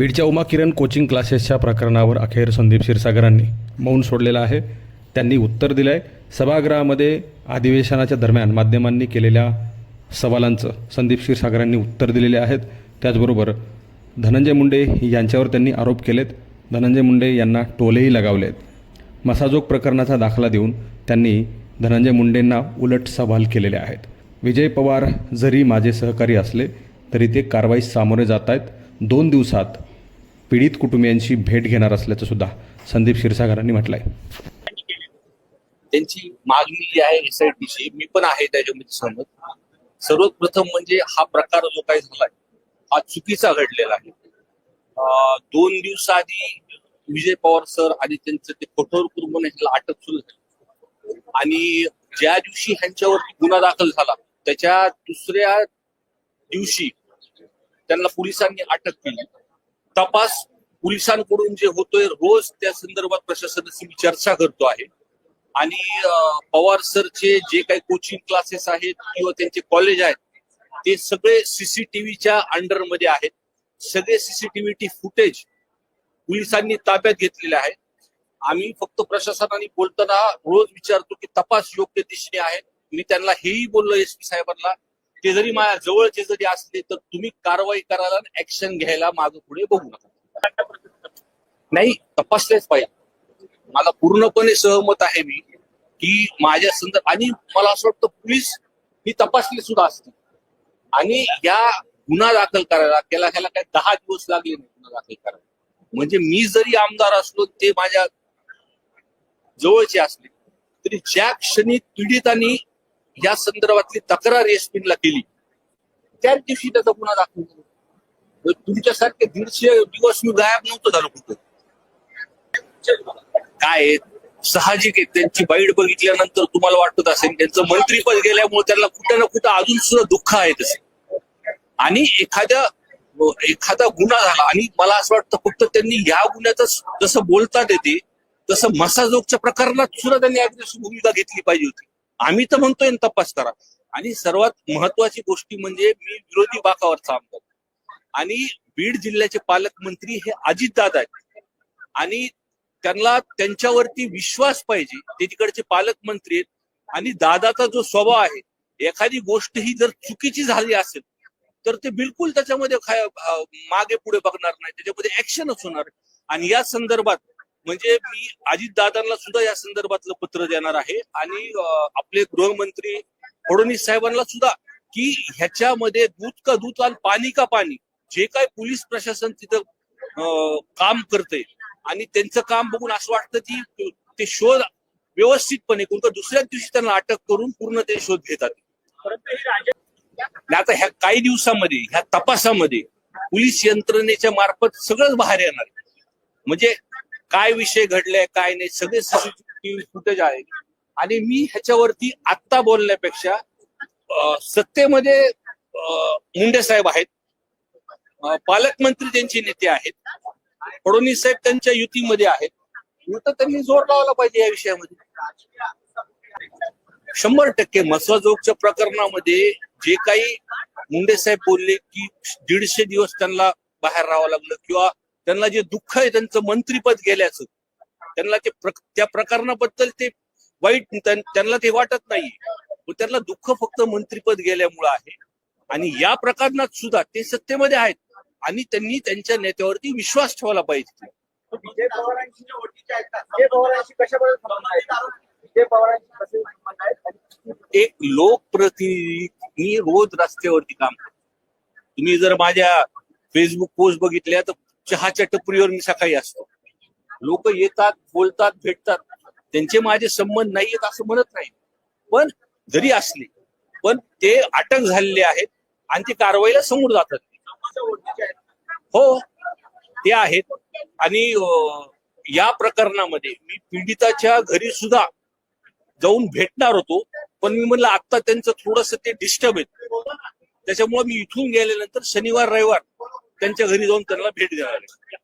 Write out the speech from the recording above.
बीडच्या उमा किरण कोचिंग क्लासेसच्या प्रकरणावर अखेर संदीप क्षीरसागरांनी मौन सोडलेलं आहे. त्यांनी उत्तर दिलं आहे सभागृहामध्ये अधिवेशनाच्या दरम्यान माध्यमांनी केलेल्या सवालांचं संदीप क्षीरसागरांनी उत्तर दिलेले आहेत. त्याचबरोबर धनंजय मुंडे यांच्यावर त्यांनी आरोप केलेत. धनंजय मुंडे यांना टोलेही लगावलेत. मसाजोग प्रकरणाचा दाखला देऊन त्यांनी धनंजय मुंडेंना उलट सवाल केलेले आहेत. विजय पवार जरी माझे सहकारी असले तरी ते कारवाईस सामोरे जात आहेत दोन दिवसात पीडित कुटुंबियांशी भेट घेणार असल्याचं सुद्धा संदीप क्षीरसागरांनी म्हटलंय. त्यांची मागणी जी आहे एसआयटीची मी पण आहे त्याच्यामध्ये सहमत. सर्वप्रथम म्हणजे हा प्रकार जो काही झालाय हा चुकीचा घडलेला आहे. दोन दोन दिवसाआधी विजय पवार सर आणि त्यांचं ते कठोर कुर्बन ह्याला अटक सुरू झाली. आणि ज्या दिवशी ह्यांच्यावरती गुन्हा दाखल झाला त्याच्या दुसऱ्या दिवशी त्यांना पोलिसांनी अटक केली. तपास पोलिसांकडून जे होतोय रोज त्या संदर्भात प्रशासनाशी मी चर्चा करतो आहे. आणि पवार सरचे जे काही कोचिंग क्लासेस आहेत किंवा त्यांचे कॉलेज आहेत ते सगळे सीसीटीव्हीच्या अंडरमध्ये आहेत. सगळे सीसीटीव्ही फुटेज पोलिसांनी ताब्यात घेतलेले आहेत आम्ही फक्त प्रशासनाने बोलताना रोज विचारतो की तपास योग्य दिशेने आहे. मी त्यांना हेही बोललो एस पी साहेबांना ते जरी माझ्या जवळचे जरी असले तर तुम्ही कारवाई करायला ऍक्शन घ्यायला माग पुढे बघू नका. नाही तपासलेच पाहिजे. मला पूर्णपणे सहमत आहे मी की माझ्या संदर्भ आणि मला असं वाटतं पोलीस ही तपासली सुद्धा असते आणि या गुन्हा दाखल करायला त्याला त्याला काही दहा दिवस लागले नाही गुन्हा दाखल करायला. म्हणजे मी जरी आमदार असलो ते माझ्या जवळचे असले तरी ज्या क्षणी पीडितांनी या संदर्भातली तक्रार एसपीला केली. त्याच दिवशी त्याचा गुन्हा दाखल झाला. तुमच्यासारखे दीडशे दिवस मी गायब नव्हतं झालो कुठं. काय साहजिक आहे. त्यांची बाईट बघितल्यानंतर तुम्हाला वाटत असेल त्यांचं मंत्रीपद गेल्यामुळे त्यांना कुठं ना कुठं अजून सुद्धा दुःख आहे तसे. आणि एखाद्या एखादा गुन्हा झाला आणि मला असं वाटतं फक्त त्यांनी या गुन्ह्याचं जसं बोलतात येते तसं मसाजोगच्या प्रकरणात सुद्धा त्यांनी अग्रेसिव्ह भूमिका घेतली पाहिजे होती. आम्ही तर म्हणतोय तपास करा. आणि सर्वात महत्वाची गोष्टी म्हणजे मी विरोधी बाकावरचा आमदार आणि बीड जिल्ह्याचे पालकमंत्री हे अजितदादा आहेत. आणि त्यांना त्यांच्यावरती विश्वास पाहिजे ते तिकडचे पालकमंत्री आहेत. आणि दादाचा जो स्वभाव आहे एखादी गोष्ट ही जर चुकीची झाली असेल तर ते बिलकुल त्याच्यामध्ये मागे पुढे बघणार नाही. त्याच्यामध्ये ऍक्शनच होणार. आणि या संदर्भात म्हणजे मी अजितदादांना सुद्धा या संदर्भातलं पत्र देणार आहे. आणि आपले गृहमंत्री फडणवीस साहेबांना सुद्धा की ह्याच्यामध्ये दूध का दूध आणि पाणी का पाणी जे काय पोलीस प्रशासन तिथं काम करते आणि त्यांचं काम बघून असं वाटतं की ते शोध व्यवस्थितपणे कोणत्या दुसऱ्याच दिवशी त्यांना अटक करून पूर्ण ते शोध घेतात. आता ह्या काही दिवसामध्ये ह्या तपासामध्ये पोलीस यंत्रणेच्या मार्फत सगळंच बाहेर येणार. म्हणजे काय विषय घडले काय नाही सगळे सीसीटीव्ही फुटेज आहे. आणि मी ह्याच्यावरती आत्ता बोलण्यापेक्षा सत्तेमध्ये अं, मुंडे साहेब आहेत. पालकमंत्री त्यांचे नेते आहेत. फडणवीस साहेब त्यांच्या युतीमध्ये आहेत. तर त्यांनी जोर लावला पाहिजे या विषयामध्ये. शंभर टक्के मसवाजोगच्या प्रकरणामध्ये जे काही मुंडे साहेब बोलले की दीडशे दिवस त्यांना बाहेर राहावं लागलं किंवा त्यांना जे दुःख आहे त्यांचं मंत्रीपद गेल्याचं त्यांना ते त्या प्रकरणाबद्दल ते वाईट त्यां- त्यांना ते वाटत नाही त्यांना दुःख फक्त मंत्रीपद गेल्यामुळं आहे. आणि या प्रकरणात सुद्धा ते सत्तेमध्ये आहेत. आणि त्यांनी त्यांच्या नेत्यावरती विश्वास ठेवला पाहिजे. एक लोकप्रतिनिधी मी रोज रस्त्यावरती काम करतो. तुम्ही जर माझ्या फेसबुक पोस्ट बघितल्या तर चहाच्या टपरीवर मी सकाळी असतो. लोक येतात बोलतात भेटतात. त्यांचे माझे संबंध नाही आहेत असं म्हणत नाही. पण जरी असले पण ते अटक झालेले आहेत आणि ते कारवाईला समोर जातात. हो ते आहेत. आणि या प्रकरणामध्ये मी पीडिताच्या घरी सुद्धा जाऊन भेटणार होतो. पण मी म्हणलं आता त्यांचं थोडस ते डिस्टर्ब आहे त्याच्यामुळे मी इथून गेल्यानंतर शनिवार रविवार त्यांच्या घरी जाऊन त्यांना भेट द्यावी लागेल.